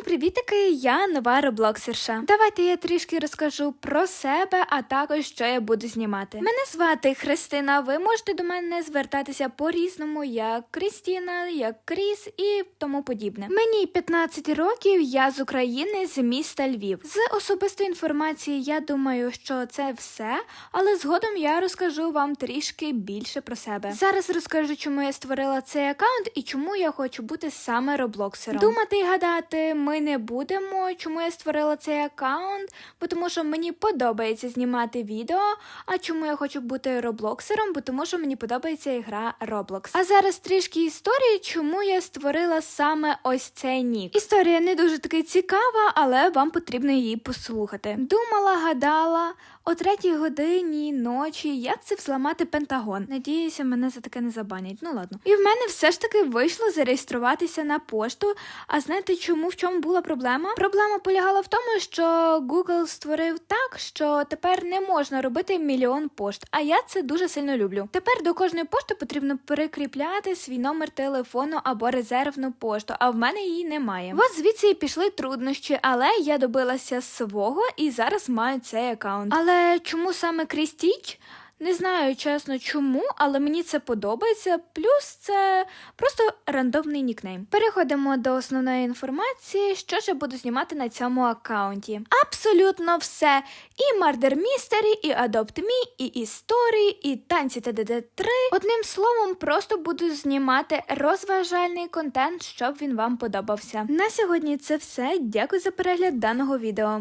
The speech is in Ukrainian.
Всім привітики! Я нова роблоксерша. Давайте я трішки розкажу про себе, а також що я буду знімати. Мене звати Христина. Ви можете до мене звертатися по-різному, як Крістіна, як Кріс і тому подібне. Мені 15 років, я з України, з міста Львів. З особистої інформації, я думаю, що це все, але згодом я розкажу вам трішки більше про себе. Зараз розкажу, чому я створила цей аккаунт і чому я хочу бути саме роблоксером. Думати і гадати ми не будемо, чому я створила цей аккаунт, бо тому що мені подобається знімати відео. А чому я хочу бути роблоксером? Бо тому що мені подобається ігра Roblox. А зараз трішки історії, чому я створила саме ось цей нік. Історія не дуже таки цікава, але вам потрібно її послухати. Думала, гадала. О третій годині ночі, як це взламати Пентагон. Надіюся, мене за таке не забанять. Ну ладно. І в мене все ж таки вийшло зареєструватися на пошту. А знаєте, чому в чому була проблема? Проблема полягала в тому, що Google створив так, що тепер не можна робити мільйон пошт. А я це дуже сильно люблю. Тепер до кожної пошти потрібно перекріпляти свій номер телефону або резервну пошту, а в мене її немає. От звідси пішли труднощі, але я добилася свого і зараз маю цей аккаунт. Але чому саме Крістіч? Не знаю чесно чому, але мені це подобається. Плюс це просто рандомний нікнейм. Переходимо до основної інформації, що ж я буду знімати на цьому аккаунті. Абсолютно все. І Murder Mystery, і Adopt Me, і історії, і танці ТДД3. Одним словом, просто буду знімати розважальний контент, щоб він вам подобався. На сьогодні це все. Дякую за перегляд даного відео.